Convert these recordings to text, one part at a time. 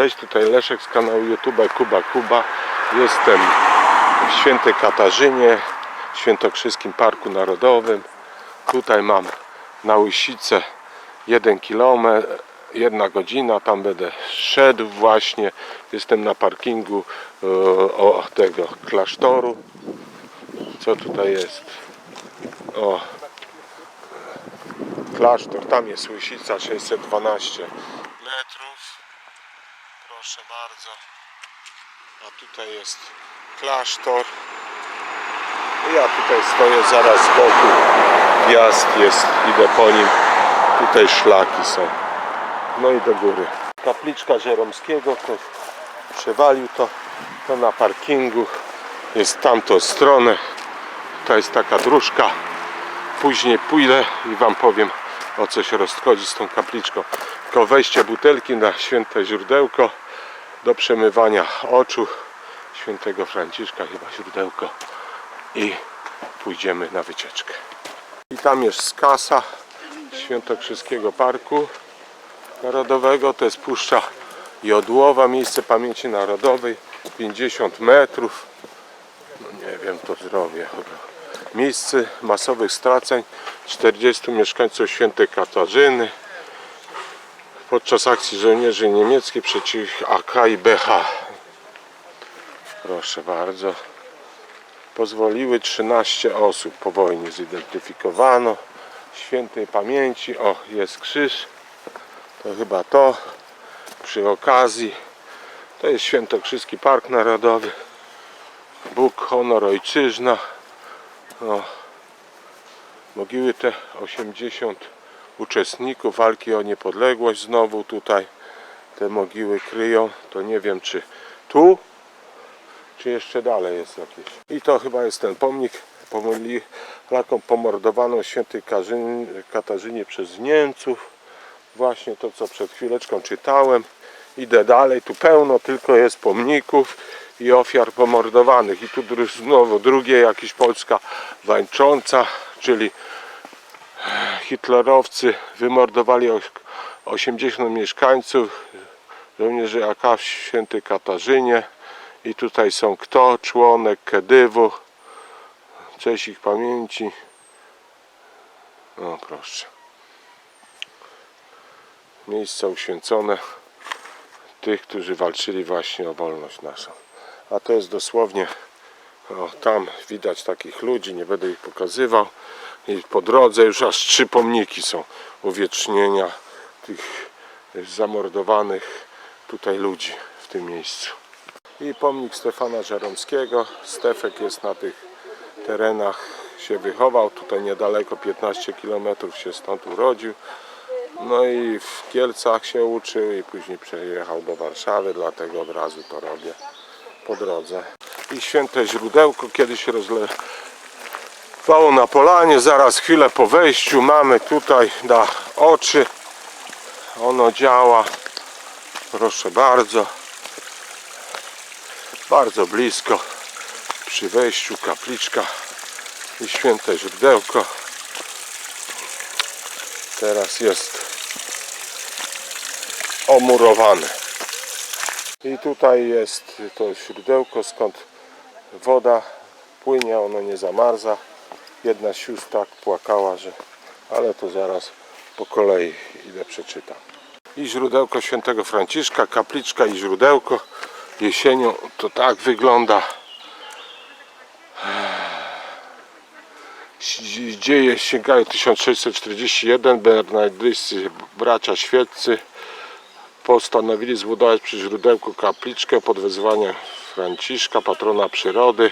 Cześć, tutaj Leszek z kanału YouTube Kuba Kuba. Jestem w Świętej Katarzynie, w Świętokrzyskim Parku Narodowym. Tutaj mam na Łysicę 1 km, 1 godzina, tam będę szedł właśnie. Jestem na parkingu e, o tego klasztoru. Co tutaj jest? O, klasztor, tam jest Łysica 612 metrów. Proszę bardzo. A tutaj jest klasztor. Ja tutaj stoję zaraz z boku. Wjazd jest, idę po nim. Tutaj szlaki są. No i do góry. Kapliczka Żeromskiego, ktoś przewalił to. To na parkingu. Jest tamtą stronę. To jest taka dróżka. Później pójdę i Wam powiem o co się rozchodzi z tą kapliczką. Tylko wejście butelki na święte źródełko do przemywania oczu. Świętego Franciszka, chyba źródełko. I pójdziemy na wycieczkę. I tam jest kasa Świętokrzyskiego Parku Narodowego, to jest Puszcza Jodłowa, miejsce pamięci narodowej, 50 metrów, no nie wiem, to zrobię chyba. Miejsce masowych straceń. 40 mieszkańców Świętej Katarzyny podczas akcji żołnierzy niemieckich przeciw AK i BH. Proszę bardzo. Pozwoliły 13 osób po wojnie zidentyfikowano. Świętej pamięci. O, jest krzyż. To chyba to. Przy okazji. To jest Świętokrzyski Park Narodowy. Bóg, honor, ojczyzna. O. Mogiły te 80 uczestników walki o niepodległość znowu tutaj te mogiły kryją. To nie wiem czy tu, czy jeszcze dalej jest jakieś. I to chyba jest ten pomnik pomogli Polakom pomordowaną świętej Katarzynie przez Niemców. Właśnie to co przed chwileczką czytałem. Idę dalej, tu pełno tylko jest pomników i ofiar pomordowanych. I tu znowu drugie jakieś Polska wańcząca, czyli hitlerowcy wymordowali oś- 80 mieszkańców, żołnierzy AK w świętej Katarzynie i tutaj są kto? Członek Kedywu, cześć ich pamięci. O proszę. Miejsca uświęcone tych, którzy walczyli właśnie o wolność naszą. A to jest dosłownie o, tam widać takich ludzi, nie będę ich pokazywał. I po drodze już aż trzy pomniki są uwiecznienia tych zamordowanych tutaj ludzi w tym miejscu. I pomnik Stefana Żeromskiego. Stefek jest na tych terenach, się wychował. Tutaj niedaleko 15 km się stąd urodził. No i w Kielcach się uczył i później przejechał do Warszawy, dlatego od razu to robię po drodze. I święte źródełko kiedyś rozlewało na polanie, zaraz chwilę po wejściu mamy tutaj na oczy. Ono działa, proszę bardzo, bardzo blisko przy wejściu kapliczka i święte źródełko. Teraz jest omurowane. I tutaj jest to źródełko, skąd woda płynie, ono nie zamarza. Jedna z sióstr tak płakała, że... Ale to zaraz po kolei idę przeczytam. I źródełko świętego Franciszka, kapliczka i źródełko. Jesienią to tak wygląda. Dzieje sięgają 1641. Bernardyscy, bracia świeccy postanowili zbudować przy źródełku kapliczkę pod wezwaniem Franciszka, patrona przyrody.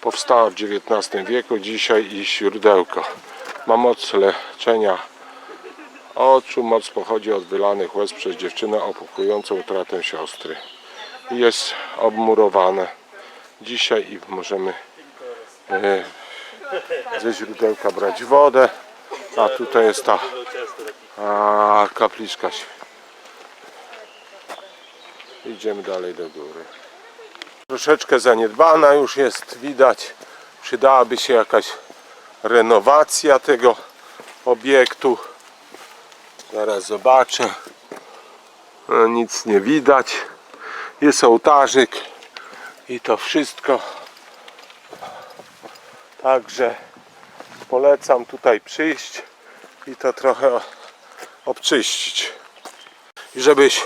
Powstała w XIX wieku, dzisiaj i źródełko. Ma moc leczenia oczu, moc pochodzi od wylanych łez przez dziewczynę opłukującą utratę siostry. Jest obmurowane. Dzisiaj i możemy e, ze źródełka brać wodę. A tutaj jest ta a, kapliczka Idziemy dalej do góry. Troszeczkę zaniedbana już jest, widać. Przydałaby się jakaś renowacja tego obiektu. Zaraz zobaczę. No, nic nie widać. Jest ołtarzyk i to wszystko. Także polecam tutaj przyjść i to trochę obczyścić. I żebyś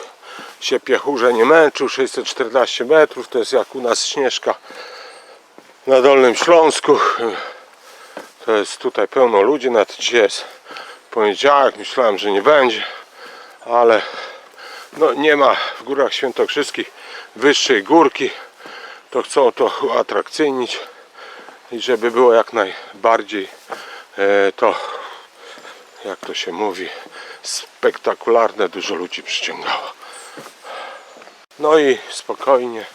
się piechurze nie męczył, 614 metrów to jest jak u nas Śnieżka na Dolnym Śląsku. To jest tutaj pełno ludzi, nawet dzisiaj jest poniedziałek, myślałem, że nie będzie, ale no nie ma w Górach Świętokrzyskich wyższej górki, to chcą to uatrakcyjnić i żeby było jak najbardziej e, to, jak to się mówi, spektakularne, dużo ludzi przyciągało. No i spokojnie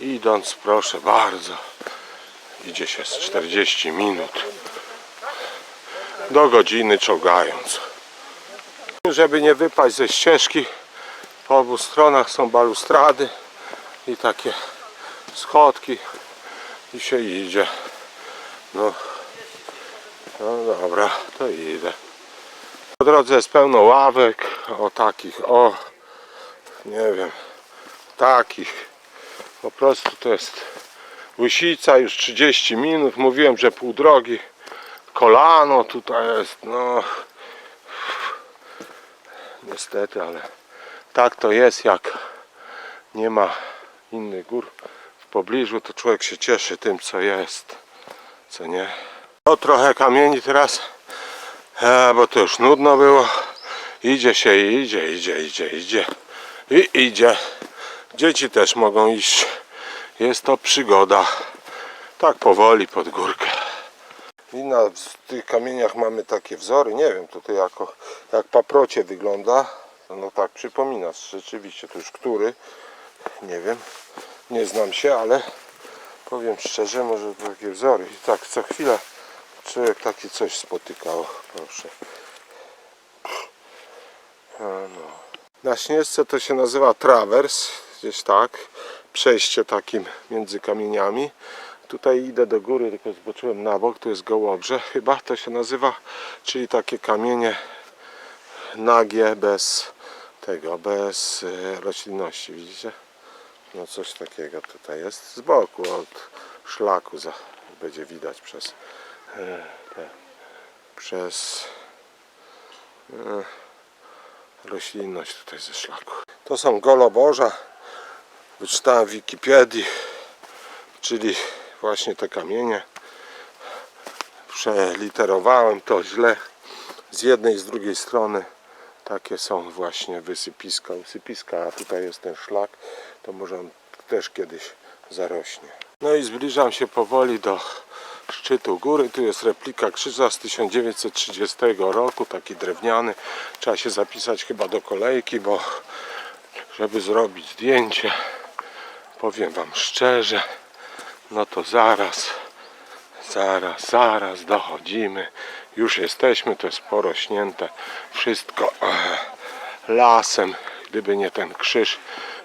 idąc, proszę bardzo, idzie się z 40 minut do godziny czołgając. Żeby nie wypaść ze ścieżki, po obu stronach są balustrady i takie schodki i się idzie. No, no dobra, to idę. Po drodze jest pełno ławek, o takich, o, nie wiem, takich. Po prostu to jest Łysica, już 30 minut, mówiłem, że pół drogi. Kolano tutaj jest, no niestety, ale tak to jest, jak nie ma innych gór w pobliżu, to człowiek się cieszy tym, co jest, co nie. No trochę kamieni teraz, e, bo to już nudno było. Idzie się, idzie, idzie, idzie, idzie i idzie. Dzieci też mogą iść. Jest to przygoda. Tak powoli pod górkę. I na tych kamieniach mamy takie wzory. Nie wiem tutaj jako, jak paprocie wygląda. No tak przypomina rzeczywiście. To już który? Nie wiem. Nie znam się, ale powiem szczerze, może takie wzory. I tak co chwilę człowiek takie coś spotykał. Proszę. No. Na Śnieżce to się nazywa trawers, gdzieś tak, przejście takim między kamieniami. Tutaj idę do góry, tylko zboczyłem na bok, tu jest gołobrze chyba to się nazywa, czyli takie kamienie nagie, bez tego, bez e, roślinności, widzicie? No coś takiego tutaj jest, z boku od szlaku za, będzie widać przez e, te, przez e, roślinność tutaj ze szlaku. To są goloborza. Wyczytałem w Wikipedii, czyli właśnie te kamienie. Przeliterowałem to źle. Z jednej i z drugiej strony takie są właśnie wysypiska, usypiska, a tutaj jest ten szlak, to może on też kiedyś zarośnie. No i zbliżam się powoli do szczytu góry. Tu jest replika krzyża z 1930 roku, taki drewniany. Trzeba się zapisać chyba do kolejki, bo żeby zrobić zdjęcie, powiem Wam szczerze, no to zaraz, zaraz, zaraz dochodzimy. Już jesteśmy, to jest porośnięte wszystko e, lasem. Gdyby nie ten krzyż,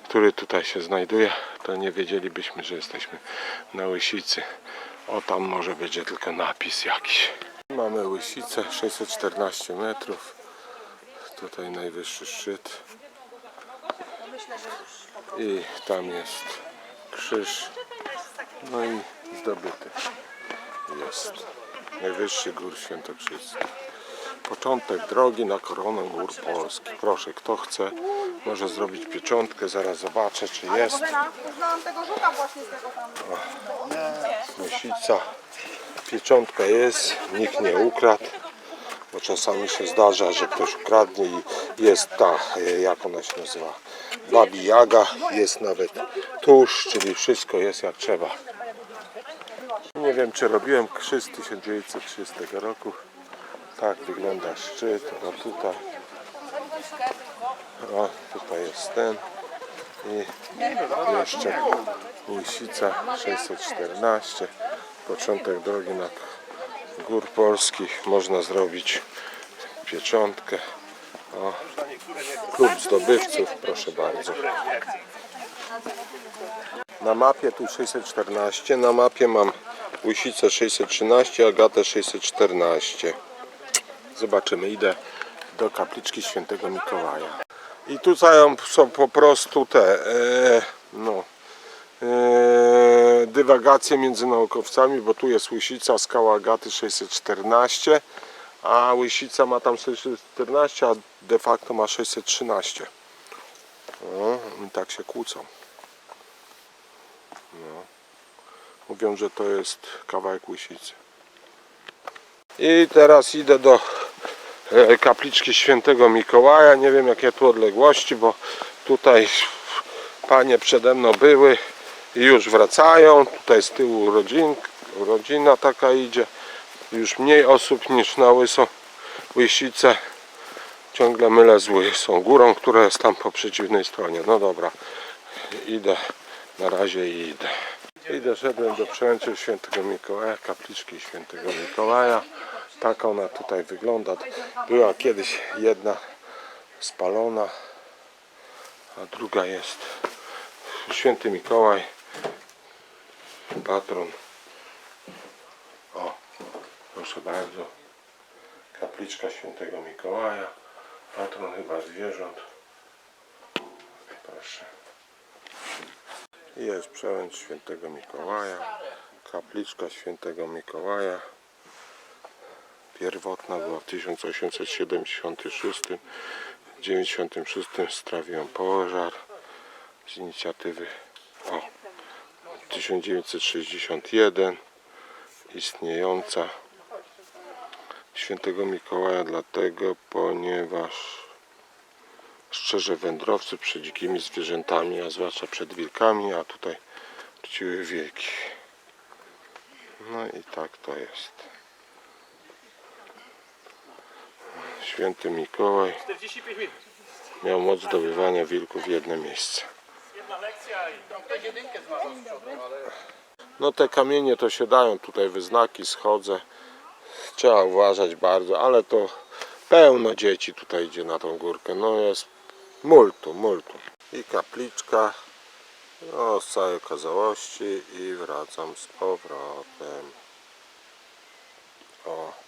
który tutaj się znajduje, to nie wiedzielibyśmy, że jesteśmy na Łysicy. O tam może będzie tylko napis jakiś. Mamy Łysicę, 614 metrów. Tutaj najwyższy szczyt. I tam jest krzyż. No i zdobyty jest najwyższy gór świętokrzyski. Początek drogi na koronę gór polskich. Proszę, kto chce, może zrobić pieczątkę. Zaraz zobaczę, czy jest. Poznałam tego żuka właśnie z tego tam. Musica. Pieczątka jest, nikt nie ukradł. Bo czasami się zdarza, że ktoś ukradnie i jest ta, e, jak ona się nazywa, babi jaga, jest nawet tusz, czyli wszystko jest jak trzeba. Nie wiem czy robiłem krzyż z 1930 roku. Tak wygląda szczyt, o tutaj. O, tutaj jest ten. I jeszcze Łysica 614. Początek drogi na gór polskich. Można zrobić pieczątkę. O, klub zdobywców, proszę bardzo. Na mapie tu 614, na mapie mam Łysicę 613, Agatę 614. Zobaczymy, idę do kapliczki świętego Mikołaja. I tutaj są po prostu te e, no, dywagacje między naukowcami, bo tu jest Łysica, skała Agaty 614, a Łysica ma tam 614, a de facto ma 613. No, i tak się kłócą. No. Mówią, że to jest kawałek Łysicy. I teraz idę do e, kapliczki świętego Mikołaja. Nie wiem jakie tu odległości, bo tutaj panie przede mną były i już wracają. Tutaj z tyłu rodzin, rodzina taka idzie. Już mniej osób niż na Łysą Łysice. Ciągle mylę z Łysą Górą, która jest tam po przeciwnej stronie. No dobra, idę. Na razie idę. I doszedłem do przełęczy świętego Mikołaja, kapliczki świętego Mikołaja. Tak ona tutaj wygląda. Była kiedyś jedna spalona, a druga jest święty Mikołaj, patron. O, proszę bardzo. Kapliczka świętego Mikołaja, patron chyba zwierząt. Proszę. Jest przełęcz świętego Mikołaja, kapliczka świętego Mikołaja. Pierwotna była w 1876 96 strawił pożar z inicjatywy 1961 istniejąca świętego Mikołaja dlatego, ponieważ szczerze wędrowcy przed dzikimi zwierzętami, a zwłaszcza przed wilkami, a tutaj wróciły wilki. No i tak to jest. Święty Mikołaj 45 minut. miał moc zdobywania wilków w jedno miejsce. No te kamienie to się dają tutaj wyznaki, schodzę. Trzeba uważać bardzo, ale to pełno dzieci tutaj idzie na tą górkę. No jest multum, multum. I kapliczka no, z całej okazałości i wracam z powrotem. O.